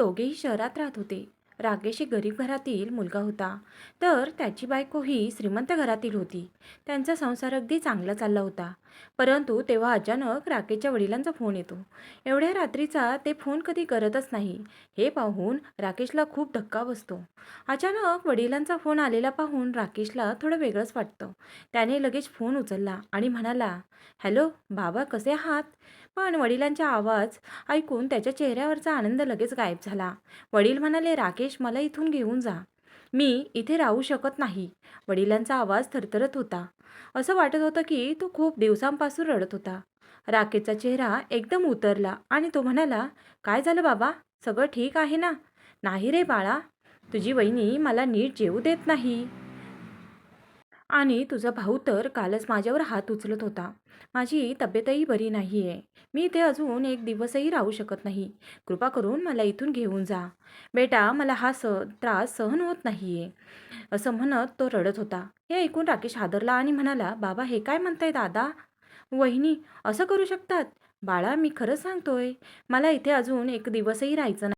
दोघेही शहरात राहत होते. राकेश गरीब घरातील मुलगा होता. तर त्याची बायको ही श्रीमंत घरातील होती. त्यांचा संसार अगदी चांगला चालला होता. परंतु तेव्हा अचानक राकेशच्या वडिलांचा फोन येतो. एवढ्या रात्रीचा ते फोन कधी करतच नाही. हे पाहून राकेशला खूप धक्का बसतो. अचानक वडिलांचा फोन आलेला पाहून राकेशला थोडं वेगळंच वाटतं. त्याने लगेच फोन उचलला आणि म्हणाला हॅलो बाबा कसे आहात? पण वडिलांचा आवाज ऐकून त्याच्या चेहऱ्यावरचा आनंद लगेच गायब झाला. वडील म्हणाले राकेश मला इथून घेऊन जा. मी इथे राहू शकत नाही. वडिलांचा आवाज थरथरत होता. असं वाटत होतं की तो खूप दिवसांपासून रडत होता. राकेशचा चेहरा एकदम उतरला आणि तो म्हणाला काय झालं बाबा? सगळं ठीक आहे ना? नाही रे बाळा. तुझी वहिनी मला नीट जेवू देत नाही. आणि तुझा भाऊ तर कालच माझ्यावर हात उचलत होता. माझी तब्येतही बरी नाही आहे मी इथे अजून एक दिवसही राहू शकत नाही. कृपा करून मला इथून घेऊन जा. बेटा मला हा स त्रास सहन होत नाही आहे असं म्हणत तो रडत होता. हे ऐकून राकेश हादरला आणि म्हणाला बाबा हे काय म्हणताय दादा? वहिनी असं करू शकतात? बाळा मी खरंच सांगतोय. मला इथे अजून एक दिवसही राहायचं नाही.